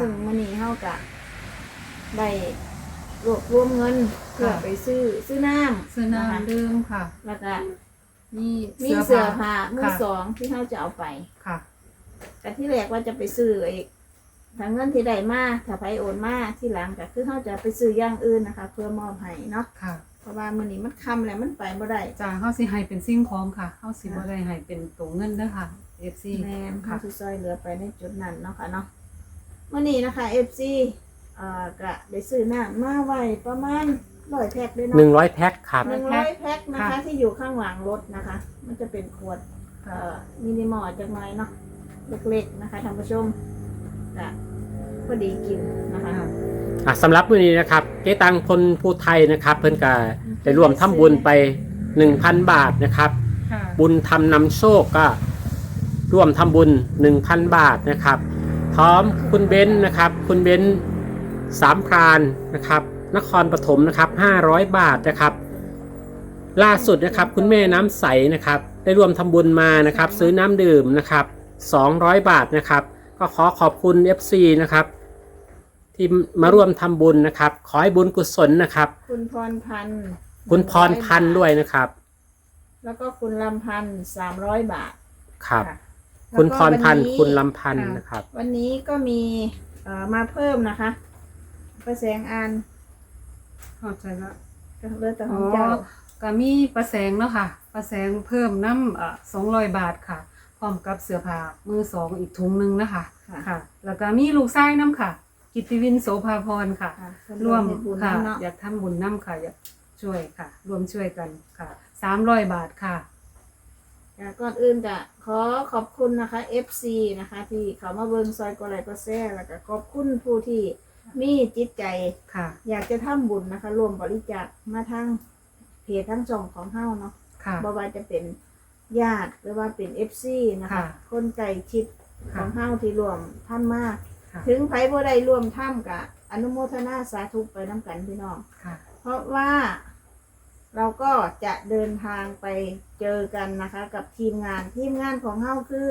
ซึ่งมื้อนี้เฮากะได้รวบรวมเงินเพื่อไปซื้อซื้อน้ำซื้อนะคะน้ำดื่มค่ะ แล้วก็มีมีเสื้อผ้ามือสองที่เฮาจะเอาไปค่ะแต่ที่แรกว่าจะไปซื้ออีกถ้าเงินที่ได้มาถ้าไผโอนมาที่หลังก็คือเฮาจะไปซื้ออย่างอื่นนะคะ เพื่อมอบให้เนาะค่ะ เพราะว่ามื้อนี้มันค่ำแล้วมันไปบ่ได้จ้าเฮาสิให้เป็นสิ่งของค่ะเฮาสิบ่ได้ให้เป็นตัวเงินเด้อค่ะ FC แม่นค่ะเฮาสิซอยเหลือไปในจุดนั้นเนาะค่ะเนาะ มื้อนี้นะคะ FC เอ่อก็ได้ซื้อน้ำมาไว้ประมาณ100แพ็คด้วยเนาะหนึ่งร้อยแพ็คครับ หนึ่งร้อยแพ็คนะคะ ค่ะ ที่อยู่ข้างหลังรถนะคะ มันจะเป็นขวดค่ะเอ่อมินิมอลจังไรเนาะเล็กๆนะคะท่านผู้ชมก็พอดีกินนะคะค่ะอะสำหรับมื้อนี้นะครับ เจ๊ตังพลภูไทยนะครับ เพิ่นก็ได้ร่วมทำบุญไป 1,000 บาทนะครับ ค่ะบุญทำนำโชคก็ร่วมทำบุญ 1,000 บาทนะครับ พร้อมคุณเบนซ์นะครับ คุณเบนซ์สามพรานนะครับ นครปฐมนะครับ 500 บาทนะครับ ล่าสุดนะครับ คุณแม่น้ำใสนะครับ ได้ร่วมทำบุญมานะครับ ซื้อน้ำดื่มนะครับ 200 บาทนะครับ ก็ขอขอบคุณ FC นะครับที่มาร่วมทำบุญนะครับ ขอให้บุญกุศลนะครับ คุณพรพันธ์คุณพรพันธ์ด้วยนะครับ แล้วก็คุณลำพันธ์สามร้อยบาทครับ ค่ะคุณแล้วพก็รพันธ์วัคุณลำพันธ์นะครับ วันนี้ก็มีเอ่อมาเพิ่มนะคะประแสงอันเข้าใจละก็เลือแต่ขอ๋อองเจ้าก็มีประแสงเนาะค่ะประแสงเพิ่มน้ำเอ่อ200บาทค่ะ พร้อมกับเสื้อผ้ามือสองอีกถุงหนึงนะคะค่ะค่ะ แล้วก็มีลูกชายน้ำค่ะ กิตติวินโสภาพรค่ะ ค่ะร่วมเฮ็ดบุญค่ะนำเนาะอยากทำบุญน้ำค่ะ อยากช่วยค่ะรวมช่วยกันค่ะสามร้อยบาทค่ะค่ะ ก่อนอื่นก็ขอขอบคุณนะคะ FC นะคะ ที่เขามาเบิ่งซอยกดไลค์กดแชร์แล้วก็ขอบคุณผู้ที่มีจิตใจ ค่ะ อยากจะทำบุญนะคะรวมบริจาคมาทั้งเพจทั้งช่องของเฮาเนาะค่ะ บ่ว่าจะเป็นญาติหรือว่าเป็น FC นะคะ ค่ะ คนใกล้ชิดขค่ะ องเฮาที่รวมทำมาค่ะ ถึงไผบ่ได้ร่วมทำก็อนุโมทนาสาธุไปนํกันพี่น้อง ค่ะ เพราะว่า เราก็จะเดินทางไปเจอกันนะคะ กับทีมงานทีมงานของเฮาคือ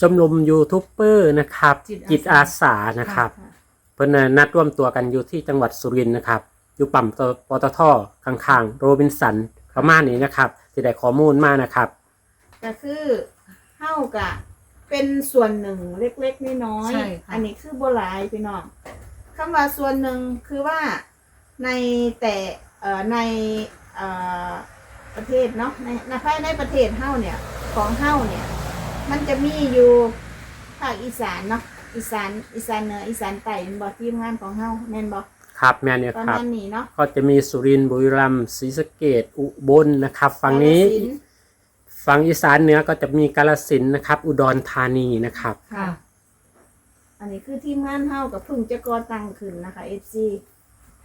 ชมรมยูทูบเบอร์นะครับ จิตอาสา จิตอาสานะครับค่ะเพิ่นน่ะนัดร่วมตัวกันอยู่ที่จังหวัดสุรินทร์นะครับ อยู่ปั๊มปตทข้างๆ โรบินสันประมาณนี้นะครับที่ได้ข้อมูลมานะครับ ก็คือเฮากะเป็นส่วนหนึ่งเล็กๆน้อยใช่ค่ะ ๆอันนี้คือโบหลายพี่น้องคำว่าส่วนหนึ่งคือว่าในแต่เอ่อ ในเอ่อประเทศเนาะในในภายในประเทศเฮาเนี่ยของเฮาเนี่ยมันจะมีอยู่ภาคอีสานเนาะอีสานอีสานเหนืออีสานใต้แม่นบ่ทีมงานของเฮาแม่นบ่ครับแม่เนี่ยประครับ มาณนี้เนาะก็จะมีสุรินทร์บุรีรัมย์ศรีสะเกดอุบลนะครับ ฝั่งนี้ กาฬสิธุ์ฝั่งอีสานเหนือก็จะมีกาลสินธุ์นะครับ อุดรธานีนะครับ ค่ะ อันนี้คือทีมงานเฮากับเพึ่งจะก่อตั้งขึ้นนะคะ FC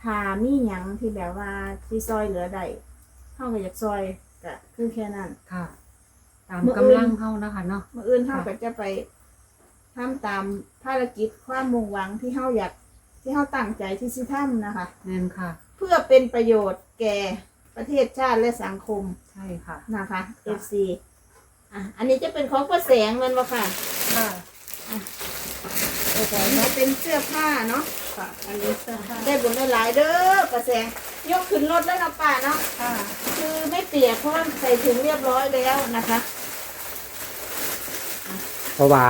ถ้ามีหยังที่แบบว่าที่ซอยเหลือได้เฮาก็อยากซอยก็คือแค่นั้น ค่ะ ตามมื้ออื่นกำลังเฮานะคะเนาะ มื้ออื่นเฮาค่ะ ก็จะไปทำตามภารกิจความมุ่งหวังที่เฮาอยากที่เฮาตั้งใจที่สิทำนะคะ แน่นค่ะ เพื่อเป็นประโยชน์แก่ประเทศชาติและสังคมใช่ค่ะ นะคะค่ะ FC อะอันนี้จะเป็นของประแสงแมันบ่ค่ะค่ะโอเคเนาะเป็นเสื้อผ้าเนาะค่ะอันนี้เสื้อผ้าได้บุญได้หลายเด้อประแสงยกขึ้นรถแล้วเนาะป้าเนาะค่ะคือไม่เปียกเพราะว่าใส่ถุงเรียบร้อยแล้วนะคะ เพราะว่า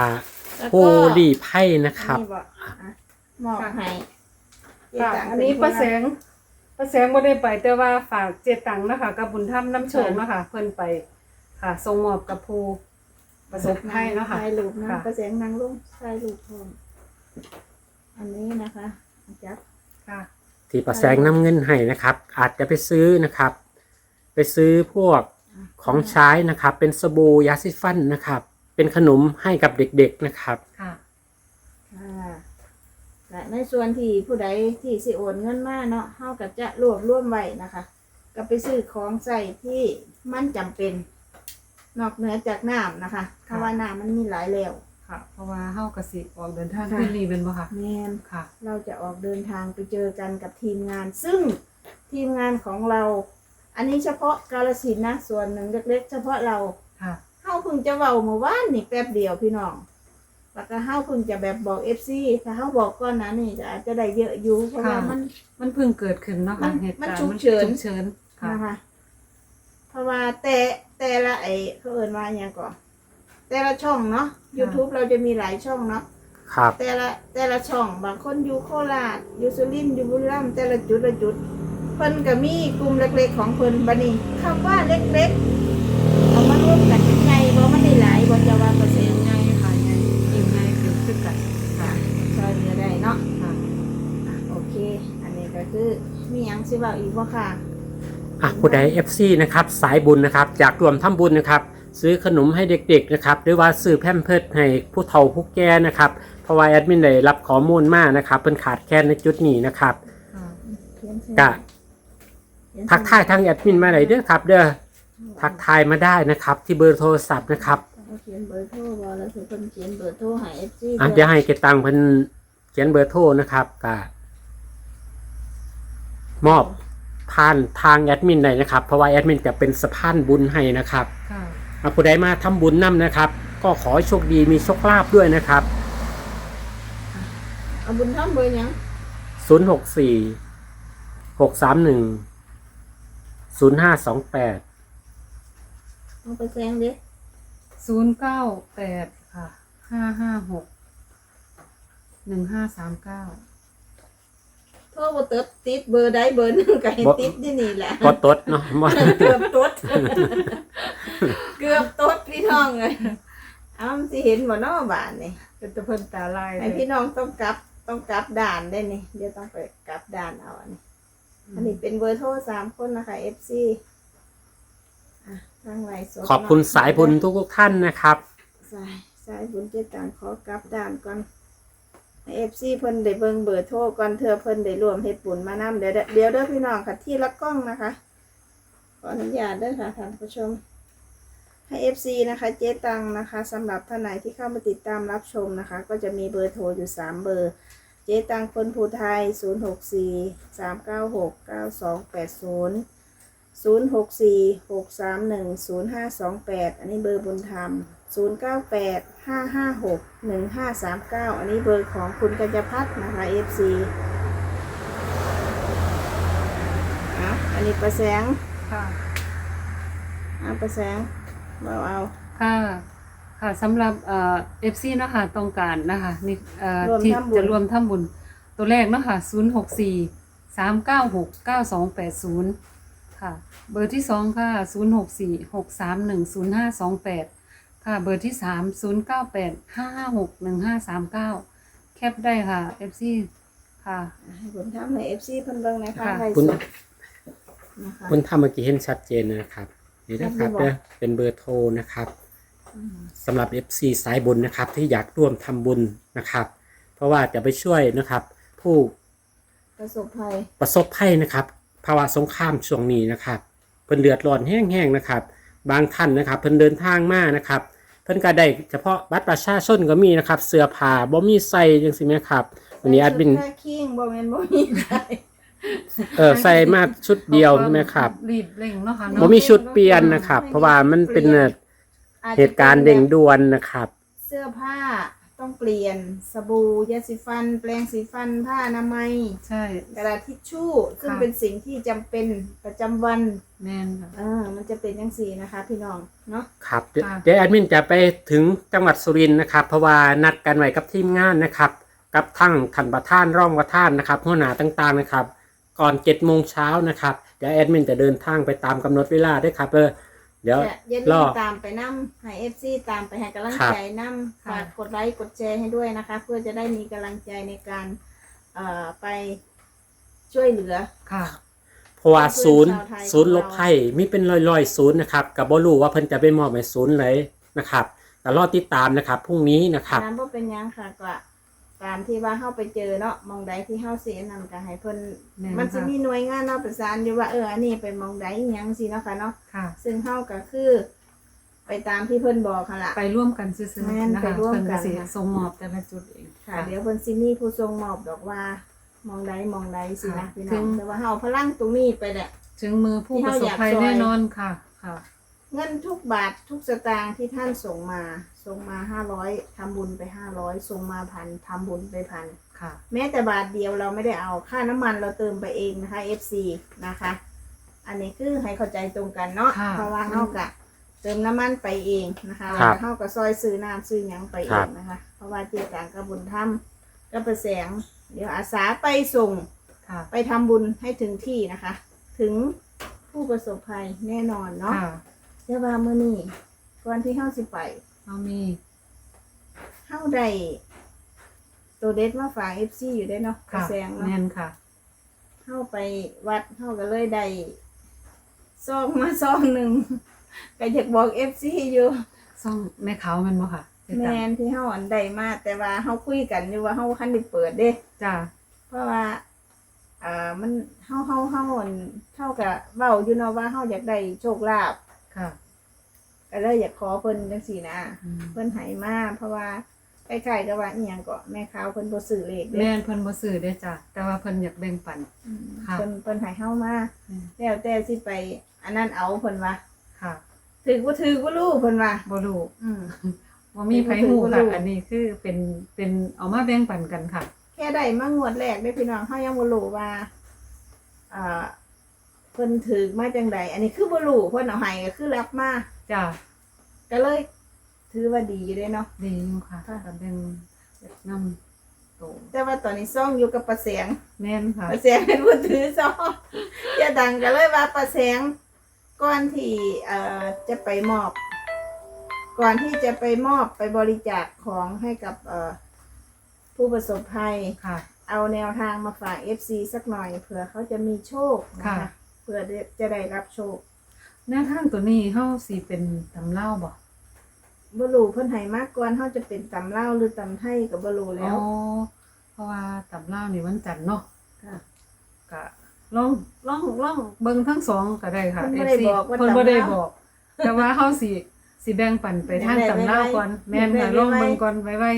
แล้วก็ผู้รีไพ่นะครับ นี่บอกอะมอบให้เจ๊ค่ะตังอันนี้เป็ประคแสงประแสงบ่ได้ไปแต่ว่าฝากเจตังนะคะกับบุญธรรมน้ำโชงนะคะเพิ่นไปค่ะส่งมอบกับผู้ประสบภัยเนาะค่ะถ่ายรูปนะค่ะ ประแสงนางลงถ่ายรูปพร้อม อันนี้นะคะจับค่ะที่ประแสงน้ำเงินให้นะครับ อาจจะไปซื้อนะครับ ไปซื้อพวกของใช้นะครับ เป็นสบู่ยาสีฟันนะครับ เป็นขนมให้กับเด็กๆนะครับ ค่ะค่ะและในส่วนที่ผู้ใดที่สิโอนเงินมาเนาะเฮาก็จะรวบรวมไว้นะคะ ก็ไปซื้อของใส่ที่มันจำเป็น นอกเหนือจากน้ำนะคะเพราะว่าน้ำมันมีหลายแล้ว ค่ะ เพราะว่าเฮาก็สิออกเดินทางค่ะ คืนนี้เป็นบ่ค่ะ แมนค่ะ เราจะออกเดินทางไปเจอกันกับทีมงาน ซึ่งทีมงานของเรา อันนี้เฉพาะกาลสินธุ์นะส่วนหนึ่งเล็กๆ เฉพาะเราค่ะ เฮาเพิ่งจะเว้าเมื่อวานนี่แป๊บเดียวพี่น้องไปแล้วก็เฮาเพิ่งจะแบบบอก FC ถ้าเฮาบอกก่อนหนะนี่จะอาจจะได้เยอะอยู่เพราะว่ามัน มันเพิ่งเกิดขึ้นเนาะมัค่ะนเหตุการณ์มันฉุกเฉิน ฉุกเฉินค่ะ นะคะเพราะว่าแต่แต่ละไอ้เขาเอิ้นว่าหยังก่อน แต่ละช่องเนาะ YouTube เราจะมีหลายช่องเนาะ ครับ แต่ละแต่ละช่องบางคนอยู่โคราชอยู่สุรินทร์อยู่บุรีรัมย์แต่ละจุดละจุด เพิ่นก็มีกลุ่มเล็กๆของเพิ่นบัดนี้คำว่าเล็กๆเอามารวมกันเป็นไงบ่มันได้หลายบ่จะว่าเปอร์เซ็นต์ไงค่ะไงยิ่งไงขึ้นขึ้นกันค่ะช่วยเหลือได้เนาะค่ะอะโอเค อันนี้ก็คือมีหยังสิเว้าอีกบ่ค่ะ อะผู้ใด FC นะครับสายบุญนะครับจากรวมทำบุญนะครับ ซื้อขนมให้เด็กๆนะครับหรือว่าซื้อแพมเพิร์ดให้ผู้เฒ่าผู้แก่นะครับเพราะว่าแอดมินได้รับข้อมูลมานะครับเป็นขาดแคลนในจุดนี้นะครับค่ะเขียนเส้นกะเขีนเส้นทักทายทางแอดมินมาไหนอยเด้อครับเด้อทักทายมาได้นะครับ ที่เบอร์โทรศัพท์นะครับเอาเขียนเบอร์โทรบ่แล้วสิเพิ่นเขียนเบอร์โทรให้ FC อะเดี๋ยวให้เกตังเพิ่นเขียนเบอร์โทรนะครับกะมอบผ่านทางแอดมินได้นะครับ เพราะว่าแอดมินจะเป็นสะพานบุญให้นะครับค่ะอะ ผู้ใดมาทำบุญนํนะครับ ก็ขอให้โชคดีมีโชคลาภด้วยนะครับเอาบุญทำเบอร์หยัง064 631 0528เอาไปแซงดิศูนย์เก้าแปดค่ะห้าห้าหกหนึ่งห้าสามเก้า โทรบ่ติดติดเบอร์ใดเบอร์หนึงก็ให้บ่ ติดที่นี่แหละก็ตดเนาะบ่ เกือบตด เกือบตดพี่น้องเลยเอามันสิเห็นบ่เนาะบ้านนี่เป็นตะเพิ่นตาลายไอพี่น้องต้องกลับต้องกลับด่านได้นี่ เดี๋ยวต้องไปกลับด่านเอาอันนี้อันนี้เป็นเบอร์โทรสามคนนะคะ FC อะทางไลน์สดขอบคุณเนะสายบุญทุกๆท่านนะครับ สายสายบุญเจ็ดต่างขอกลับด่านก่อน เอฟซีเพิ่นได้เบิ่งเบอร์โทรก่อนเธอเพิ่นได้รวมเฮ็ดบุญมานำเดี๋ยวเดี๋ยวเด้อพี่น้องค่ะที่ละกล้องนะคะ ขออนุญาตด้อค่ะท่านผู้ชมให้ FC นะคะ เจ๊ตังนะคะสำหรับท่านไหนที่เข้ามาติดตามรับชมนะคะ ก็จะมีเบอร์โทรอยู่ 3 เบอร์ เจ๊ตังคนภูไทย 064 396 9280 064 631 0528 อันนี้เบอร์บุญธรรม 098 556 1539 อันนี้เบอร์ของคุณกัญญพัฒน์นะคะ FC อะอันนี้ประแสงค่ะอะประแสงเราเอา ค่ะ ค่ะสำหรับเอฟซีเนาะค่ะต้องการนะคะนี่เอ่อที่จะรวมทำบุญตัวแรกเนาะค่ะ 064 396 9280 ค่ะ เบอร์ที่สองค่ะศูนย์หกสี่หกสามหนึ่งศูนย์ห้าสองแปดค่ะ เบอร์ที่สามศูนย์เก้าแปดห้าห้าหกหนึ่งห้าสามเก้าแคปได้ค่ะเอฟซีค่ะ ให้ผมทำให้ FC เพิ่นเบิ่งในข้างค่ะไลฟ์คุณสดนะคะคุณทำเมื่อกี้เห็นชัดเจนนะครับนี่นะครับครับเด้อเป็นเบอร์โทรนะครับสำหรับ FC สายบุญนะครับ ที่อยากร่วมทำบุญนะครับ เพราะว่าจะไปช่วยนะครับ ผู้ประสบภัยประสบภัยนะครับ ภาวะสงครามช่วงนี้นะครับเพิ่นเดือดร้อนแห้งๆนะครับ บางท่านนะครับเพิ่นเดินทางมานะครับ เพิ่นก็ได้เฉพาะบัตรประชาชนก็มีนะครับเสื้อผ้าบ่มีใส่จังซี่แม่ครับวันนี้แอดมินใส่ชุค่าคิงบ่แม่นบ่มีใครเออใส่มาชุดเดียวใช่ไหมครับรีบเร่งเนาะค่ะบ่เนาะมีชุดเปลี่ยนนะครับ เพราะว่ามันเป็นเอ่ออาจจะเหตุการณ์เร่งด่วนนะครับ เสื้อผ้า ต้องเปลี่ยนสบู่ยาสีฟัน แปรงสีฟันผ้าอนามัยใช่ กระดาษทิชชู่ ซึ่งค่ะ เป็นสิ่งที่จำเป็นประจำวันแม่นค่ะ เออมันจะเป็นจังซี่นะคะ พี่น้องเนาะครับเดี๋ยวค่ะ เดี๋ยวแอดมินจะไปถึงจังหวัดสุรินทร์นะครับ เพราะว่านัดกันไว้กับทีมงานนะครับ กับทั้งท่านประธานร่องประธานนะครับหัวหน้าต่างๆนะครับ ก่อนเจ็ดโมงเช้านะครับเดี๋ยวแอดมินจะเดินทางไปตามกำหนดเวลาด้วยครับเออ เดี๋ยวอย่าอย่ารลือมตามไปนำให้ FC ตามไปให้กำลังครับใจนำฝากกดไลค์กดแชร์ให้ด้วยนะคะ เพื่อจะได้มีกำลังใจในการเอ่อไปช่วยเหลือ ค่ะ เพราะว่าศูนย์ชาวไทยศูนย์ลบภัยมีเป็นร้อยๆศูนย์นะครับกับบรู้ว่าเพิ่นจะไปมอบให้ศูนย์ไหนนะครับแต่รอติดตามนะครับพรุ่งนี้นะครับ น้ำบ่เป็นหยังค่ะก็ ตามที่ว่าเฮาไปเจอเนาะหมองใดที่เฮาสิอันนั้นก็ให้เพิ่นแม่นมันสิค่ะ มีหน่วยงานเนาะประสานอยู่ว่าเอออันนี้ไปหมองใดอิหยังสิเนาะค่ะเนาะค่ะ ซึ่งเฮาก็คือ ไปตามที่เพิ่นบอกค่ะล่ะไปร่วมกันซื้อแม่นๆนะไปคะร่วมเพิ่นกัก็นสิค่ะส่งมอบแต่ละจุดเอง ค่ะ เดี๋ยวเพิ่นสิมีผู้ทรงมอบดอกว่าหมองใดหมองใดสินะค่ะพี่ถึน้องงแต่ว่าเฮาเอาพลังตรงนี้ไปแหละ ถึงมือผู้ที่ประเราสบอยากภัยซอย แน่นอนค่ะ ค่ะ เงินทุกบาททุกสตางค์ที่ท่านส่งมา ส่งส่งมาห้าร้อยทำบุญไปห้าร้อยส่งมาพันทำบุญไปพันค่ะ แม้แต่บาทเดียวเราไม่ได้เอาค่าน้ำมันเราเติมไปเองนะคะ FC นะคะ อันนี้คือให้เข้าใจตรงกันเนาะค่ะ เพราะว่าเฮากะเติมน้ำมันไปเองนะคะครับแล้วเฮาก็ซอยซื้อน้ำซื้อหยังไปเอครังบ นะคะ เพราะว่าเจียต่างกับบุญธรรมกับประแสง เดี๋ยวอาสาไปส่ง ค่ะ ไปทำบุญให้ถึงที่นะคะ ถึงผู้ประสบภัยแน่นอนเนาะค่ะ เดี๋ยวว่ามื้อนี้ก่อนที่เฮาสิไป เอามีเฮาได้ตัวเด็ดมาฝาก FC อยู่ได้เนาะประค่ะแสงเนาะแม่นค่ะ เข้าไปวัดเข้าก็เลยได้ซองมาซองหนึ่งก็อยากบอกเอฟซีอยู่ ซ่องแม่ขาวแมันบ่ค่ะเจ๊แมตังนที่เฮาอันใดมาแต่ว่าเฮาคุยกันอยู่ว่าเฮาคันได้เปิดเด้ จ้าเพราะว่าอ่ามันเฮาเฮาเฮาอันเท่ากับเว้าอยู่เนาะว่าเฮาอยากได้โชคลาภค่ะ ก็เลยอยากขอเพิ่นจังซี่นะอืมเพิ่นให้มาเพราะว่าใกล้ๆกับว่าอีหยังก็แม่ขาวเพิ่นบ่ซื้อเลขเด้แม่นเพิ่นบ่ซื้อเด้จ้ะแต่ว่าเพิ่นอยากแบ่งปัน อืมค่ะ เพิ่นเพิ่นให้เฮามาอืมแล้วแต่สิไป อันนั้นเอาเพิ่นว่าค่ะถือบ่ถือบ่รู้เพิ่นว่าบ่รู้อืม บ่มีไผฮู้บ่รู้ค่ะ อันนี้คือเป็นเป็นเอามาแบ่งปันกันค่ะ แค่ได้มางวดแรกได้พี่น้องเฮายังบ่รู้ว่าอ่าเพิ่นถือมาจังใดอันนี้คือบ่รู้เพิ่นเอาให้ก็คือรับมา จ้าก็เลยถือว่าดีอยู่เด้เนาะ ดีอยู่ค่ะค่ะ ก็แบ่งแบบนำโตแต่ว่าตอนนี้ซ่องอยู่กับประแสงแม่นค่ะประแสงเป็นผู้ถือซ่องอย่าดังก็เลยว่าประแสงก่อนที่เอ่อจะไปมอบ ก่อนที่จะไปมอบไปบริจาคของให้กับเอ่อผู้ประสบภัย ค่ะ เอาแนวทางมาฝาก FC สักหน่อยเผื่อเขาจะมีโชคนะคะค่ะ เผื่อจะได้รับโชค แนวทางตัวนี้เฮาสิเป็นตำเล่าบ่บรูเพิ่นให้มากกว่าเขาจะเป็นตำเล่าวหรือตำไทยกับบรูแล้วอ๋อเพราะว่าตำเล่านี่วันจันทร์เนาะค่ะ ก็ลองลองลองเบิ่งทั้งสองก็ได้ค่ะ เพิ่นบ่ได้ FC บอกว่าเพิ่นบ่ได้ตำลาวบอก แต่ว่าเฮาสิสิแบ่งปันไปทางได้ตำเล่าก่อนไว้แม่นค่ะได้ไว้ ลองเบิ่งก่อนไว้ไว้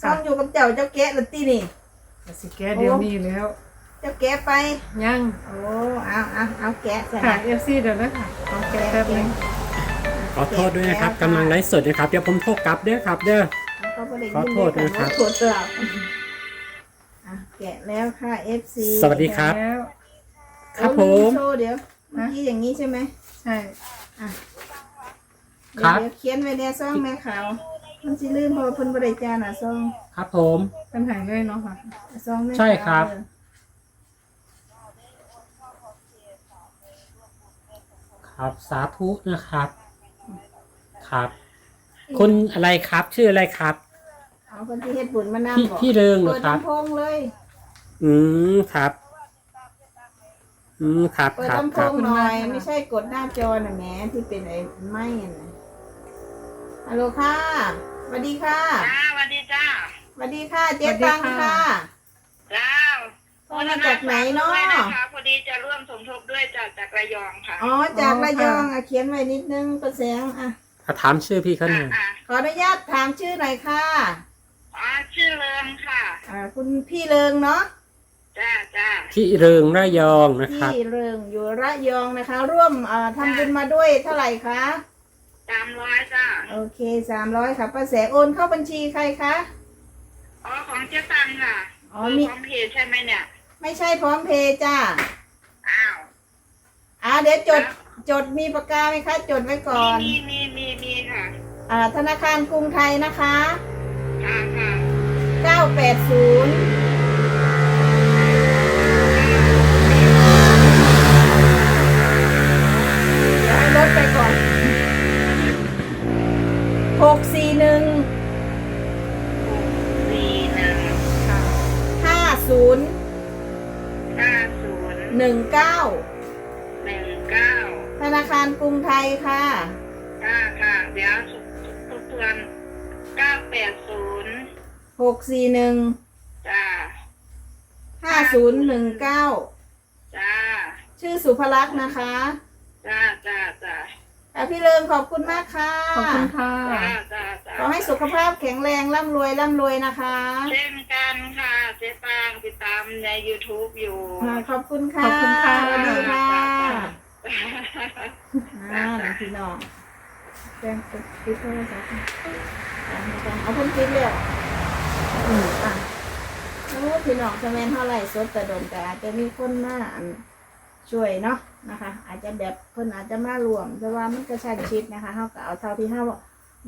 ซ่องอยู่กับเจ้าเจ้าแกะละตีนี่ ก็สิแก้เดี๋ยวนี้แล้วเจ้าแกะไป ยังโอ้เอาเอาเอาแกะใส่ค่ะ FC เดี๋ยวนะคะเอาแก้แป๊บนึงขอโทษด้วยนะครับกำลังไลฟ์สดนะครับเดี๋ยวผมโทรกลับเด้อครับ เด้อ เขาก็ได้ยินขอโทษด้วยครับ ขอโทษกลับอะแกะแล้วค่ะ FC สวัสดีครับ แล้ว ครับโอ้ผม โชว์เดี๋ยวเมื่อกี้อย่างนี้ใช่ไหมใช่อะครับ เดี๋ยวเขียนไว้ในซ่องแม่ขาวมันสิลืมเพราะว่าเพิ่นบ่ได้จานอะซ่องครับผม เป็นหายเลยเนาะค่ะซ่องแม่ขาวใช่ครับ เออ ครับ สาธุนะครับ ครับ คุณอะไรครับ ชื่ออะไรครับ เอาคนที่เฮ็ดบุญมานำพี่บอกพี่เริงเหรเปิอดครับ ลำโพงเลย อืมครับ อืมครับเปิดครับลำโพครับ งหน่อยขอบคุณมากค่ะไม่ใช่กดหน้าจอน่ะแหมที่เป็นไอ้ไม้น่ะฮัลโหลค่ะสวัสดีค่ะจ้าสวัสดีจ้าสวัสดีค่ะ เจ๊ตังค่ะ จ้าโทร มาจากไหนเนาะด้วยนะคะพอดีจะร่วมสมทบด้วยจากจากระยองค่ะอ๋อจากระยองอะเขียนไว้นิดนึงประแสงอะอะถามชื่อพี่เขาหน่อยอ่าขออนุญาตถามชื่อหน่อยค่ะอ่าชื่อเริงค่ะอ่าคุณพี่เริงเนาะจ้าจ้าพี่เริงระยองนะครับ พี่เริงอยู่ระยองนะคะ ร่วมเอ่อทำบุญมาด้วยเท่าไหร่คะตามร้อยจ้าโอเคสามร้อยค่ะป้าแสงโอนเข้าบัญชีใครคะอ๋อของเจ๊ตังค่ะอ๋อคือมี ของเพจใช่ไหมเนี่ย ไม่ใช่พร้อมเพย์จ้าอ้าวอ่าเดี๋ยวจดจดมีปากกาไหมคะจดไว้ก่อน มีมีมีมีค่ะ อ่า ธนาคารกรุงไทยนะคะ ค่ะค่ะ980 5019จ้าชื่อสุภลักษณ์นะคะจ้าจ้าจ้าอะพี่เริงขอบคุณมากค่ะ ขอบคุณค่ะ จ้าจ้าจ้าขอให้สุขภาพแข็งแรงร่ำรวยร่ำรวยนะคะเช่นกันค่ะเจ๊ปางติดตามใน YouTube อยู่อ่าขอบคุณค่ะขอบคุณค่ะ สวัสดีค่ะจ้าอ่าหลวงพี่น้องแจ้งติดโทรศัพท์เอาเพิ่นคิดเลยอืมอะโอ้ พี่น้องสมัยเท่าไหร่สดแต่โดนแต่อาจจะมีคนมาอันช่วยเนาะนะคะ อาจจะแบบเพิ่นอาจจะมารวมแต่ว่ามันก็ชันชิดนะคะเฮาก็เอาเท่าที่เฮา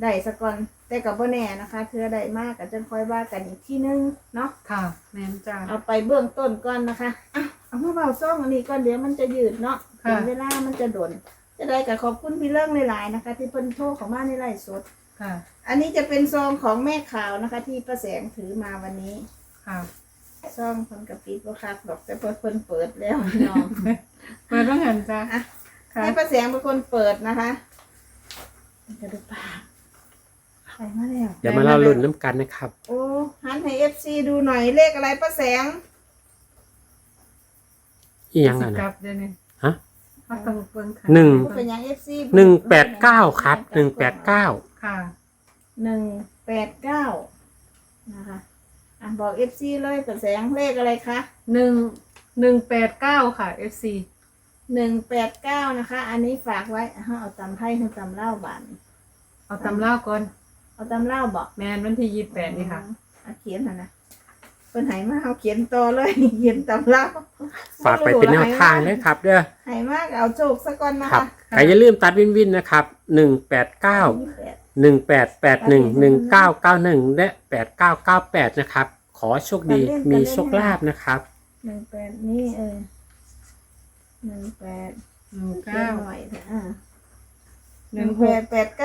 ได้สก่อนแต่ก็บ่แน่นะคะเธอได้มากก็จะค่อยว่ากันอีกทีนึงเนาะค่ะ แม่นจ้าเอาไปเบื้องต้นก่อนนะคะอะเอามาเบาซ่องอันนี้ก่อนเดี๋ยวมันจะยืดเนาะค่ะถึงเวลามันจะโดน จะได้กับขอบคุณพี่เรื่องหลายๆนะคะ ที่เพิ่นโทรเข้ามาในไลฟ์สดค่ะ อันนี้จะเป็นซองของแม่ขาวนะคะ ที่ประแสงถือมาวันนี้ค่ะ ซองเพิ่นกระปิดบ่คักดอกแต่เพิ่นเพิ่นเปิดแล้วพี่น้องเปิดว่าเงินจ้าอะค่ะให้ประแสงเป็นคนเปิดนะคะกระดูกปากไปมาแล้วเดี๋ยวมาเล่ารุ่นน้ำกันนะครับ โอ้หันให้ FC ดูหน่อยเลขอะไรประแสงอีหยังสิอะกลันะบเดี๋ยวนี้ฮะเขาต้องเบิ่งค่ะหนึ่งเป็นหยัง FC หนึ่งแปดเก้าครับหนึ่งแปดเก้าค่ะหนึ่งแปดเก้านะคะ อะบอก FC เลยประแสงเลขอะไรคะหนึ่งหนึ่งแปดเก้าค่ะ FC หนึ่งแปดเก้านะคะ อันนี้ฝากไว้อะเอาตำไทยเอาตำเล่าวบานเอาตำเล่าก่อนเอาตำเล่าวบอกแมนวันที่ยี่สิบแปดนี่ค่ะ อะเขียนหน่อยนะเพิ่นไหมาเอาเขียนต่อเลย เขียนตำเล่าวฝากไปเป็นแนวทางด้วยครับเด้อไหมากเอาโชคสักก่อนนะครัคะบใครอย่าลืมตัดวินวินนะครับหนึ่งแปดเก้า ยี่สิบแปด หนึ่งแปดแปดหนึ่งหนึ่งเก้าเก้าหนึ่งและแปดเก้าเก้าแปดนะครับ ขอโชคดีมีโชคลาภนะครับ หนึ่งแปดนี่เออหนึ่งแปดหนึ่งเขียเก้านหน่อยเถอะอ่าหหนึ่นึ่งงหแปก ดแปดเก้า